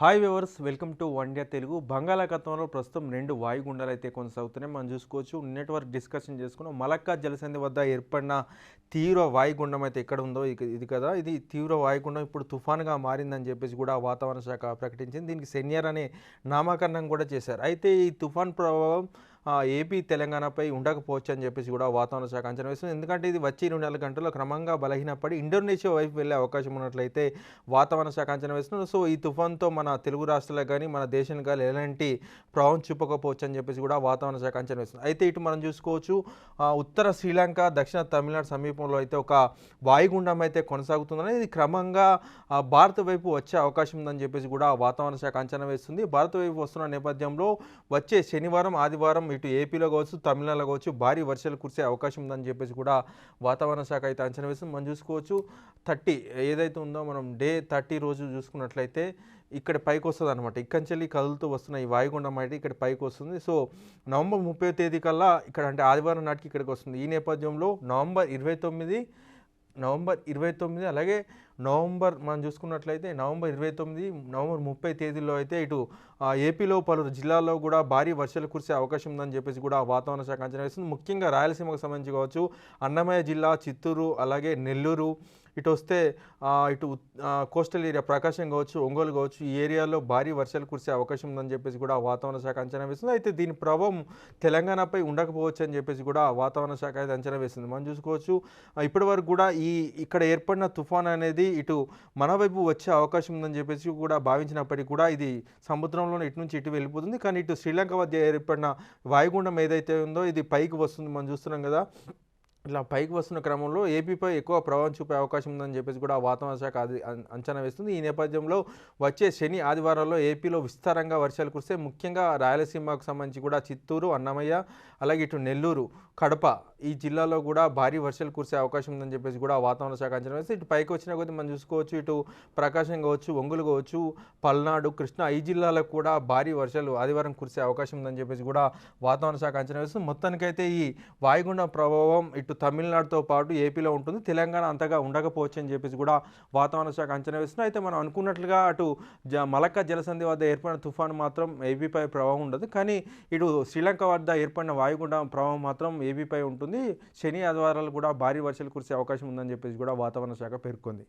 Hi viewers welcome to one day Telugu బంగాళాఖాతంలో ప్రస్తుతం రెండు వాయుగుండాలు అయితే కొనసాగుతున్నాయి. మనం చూసుకోవచ్చు నెట్వర్క్ డిస్కషన్ చేసుకున్నాం. మలక్కా జలసంధి వద్ద ఏర్పడిన తీవ్ర వాయుగుండం అయితే ఎక్కడ ఉందో ఇది కదా. ఇది తీవ్ర వాయుగుండం ఇప్పుడు తుఫాన్గా మారిందని చెప్పేసి కూడా వాతావరణ శాఖ ప్రకటించింది. దీనికి సెన్యర్ అనే నామకరణం కూడా చేశారు. అయితే ఈ తుఫాన్ ప్రభావం ఏపీ తెలంగాణపై ఉండకపోవచ్చు అని చెప్పేసి కూడా వాతావరణ శాఖ అంచనా వేస్తుంది. ఎందుకంటే ఇది వచ్చే ఇరవై నాలుగు గంటల్లో క్రమంగా బలహీనపడి ఇండోనేషియా వైపు వెళ్ళే అవకాశం ఉన్నట్లయితే వాతావరణ శాఖ అంచనా వేస్తున్నారు సో ఈ తుఫాన్తో మన తెలుగు రాష్ట్రాలకు కానీ మన దేశానికి కానీ ఎలాంటి ప్రభావం చూపకపోవచ్చు అని చెప్పేసి కూడా వాతావరణ శాఖ అంచనా వేస్తుంది. అయితే ఇటు మనం చూసుకోవచ్చు ఉత్తర శ్రీలంక దక్షిణ తమిళనాడు సమీపంలో అయితే ఒక వాయుగుండం అయితే కొనసాగుతుందని ఇది క్రమంగా భారత వైపు వచ్చే అవకాశం ఉందని చెప్పేసి కూడా వాతావరణ శాఖ అంచనా వేస్తుంది. భారత వైపు వస్తున్న నేపథ్యంలో వచ్చే శనివారం ఆదివారం ఇటు ఏపీలో కావచ్చు తమిళనాడులో కావచ్చు భారీ వర్షాలు కురిసే అవకాశం ఉందని చెప్పేసి కూడా వాతావరణ శాఖ అయితే అంచనా వేస్తుంది మనం చూసుకోవచ్చు థర్టీ ఏదైతే ఉందో మనం డే థర్టీ రోజు చూసుకున్నట్లయితే ఇక్కడ పైకి వస్తుంది అనమాట ఇక్కంచెల్లి కదులుతూ వస్తున్న ఈ వాయుగుండం అయితే ఇక్కడ పైకి వస్తుంది. సో నవంబర్ ముప్పై తేదీ కల్లా ఇక్కడ అంటే ఆదివారం నాటికి ఇక్కడికి వస్తుంది. ఈ నేపథ్యంలో నవంబర్ ఇరవై తొమ్మిది నవంబర్ ఇరవై తొమ్మిది అలాగే నవంబర్ మనం చూసుకున్నట్లయితే నవంబర్ ఇరవై తొమ్మిది నవంబర్ ముప్పై తేదీల్లో అయితే ఇటు ఏపీలో పలు జిల్లాల్లో కూడా భారీ వర్షాలు కురిసే అవకాశం ఉందని చెప్పేసి కూడా వాతావరణ శాఖ అంచనా వేస్తుంది. ముఖ్యంగా రాయలసీమకు సంబంధించి కావచ్చు అన్నమయ్య జిల్లా చిత్తూరు అలాగే నెల్లూరు ఇటు వస్తే ఇటు కోస్టల్ ఏరియా ప్రకాశం కావచ్చు ఒంగోలు కావచ్చు ఈ ఏరియాలో భారీ వర్షాలు కురిసే అవకాశం ఉందని చెప్పేసి కూడా వాతావరణ శాఖ అంచనా వేస్తుంది. అయితే దీని ప్రభావం తెలంగాణపై ఉండకపోవచ్చు అని చెప్పేసి కూడా వాతావరణ శాఖ అయితే అంచనా వేస్తుంది. మనం చూసుకోవచ్చు ఇప్పటి వరకు కూడా ఈ ఇక్కడ ఏర్పడిన తుఫాన్ అనేది ఇటు మన వైపు వచ్చే అవకాశం ఉందని చెప్పేసి కూడా భావించినప్పటికీ కూడా ఇది సముద్రంలో ఇటు నుంచి ఇటు వెళ్ళిపోతుంది. కానీ ఇటు శ్రీలంక మధ్య ఏర్పడిన వాయుగుండం ఏదైతే ఉందో ఇది పైకి వస్తుంది. మనం చూస్తున్నాం కదా ఇట్లా పైకి వస్తున్న క్రమంలో ఏపీపై ఎక్కువ ప్రభావం చూపే అవకాశం ఉందని చెప్పేసి కూడా వాతావరణ శాఖ అంచనా వేస్తుంది. ఈ నేపథ్యంలో వచ్చే శని ఆదివారాల్లో ఏపీలో విస్తారంగా వర్షాలు కురిస్తే ముఖ్యంగా రాయలసీమకు సంబంధించి కూడా చిత్తూరు అన్నమయ్య అలాగే ఇటు నెల్లూరు కడప ఈ జిల్లాలో కూడా భారీ వర్షాలు కురిసే అవకాశం ఉందని చెప్పేసి కూడా వాతావరణ శాఖ అంచనా వేస్తే ఇటు పైకి వచ్చిన కొద్దీ మనం చూసుకోవచ్చు ఇటు ప్రకాశం కావచ్చు ఒంగులు కావచ్చు పల్నాడు కృష్ణా ఈ జిల్లాలకు కూడా భారీ వర్షాలు ఆదివారం కురిసే అవకాశం ఉందని చెప్పేసి కూడా వాతావరణ శాఖ అంచనా వేస్తుంది. మొత్తానికైతే ఈ వాయుగుండ ప్రభావం ఇటు తమిళనాడుతో పాటు ఏపీలో ఉంటుంది. తెలంగాణ అంతగా ఉండకపోవచ్చు అని చెప్పేసి కూడా వాతావరణ శాఖ అంచనా వేస్తుంది. అయితే మనం అనుకున్నట్లుగా అటు జ మలక్కా జలసంధి వద్ద ఏర్పడిన తుఫాను మాత్రం ఏపీపై ప్రభావం ఉండదు. కానీ ఇటు శ్రీలంక వద్ద ఏర్పడిన వాయుగుండం ప్రభావం మాత్రం ఏపీపై ఉంటుంది. శని ఆదివారాలు కూడా భారీ వర్షాలు కురిసే అవకాశం ఉందని చెప్పేసి కూడా వాతావరణ శాఖ పేర్కొంది.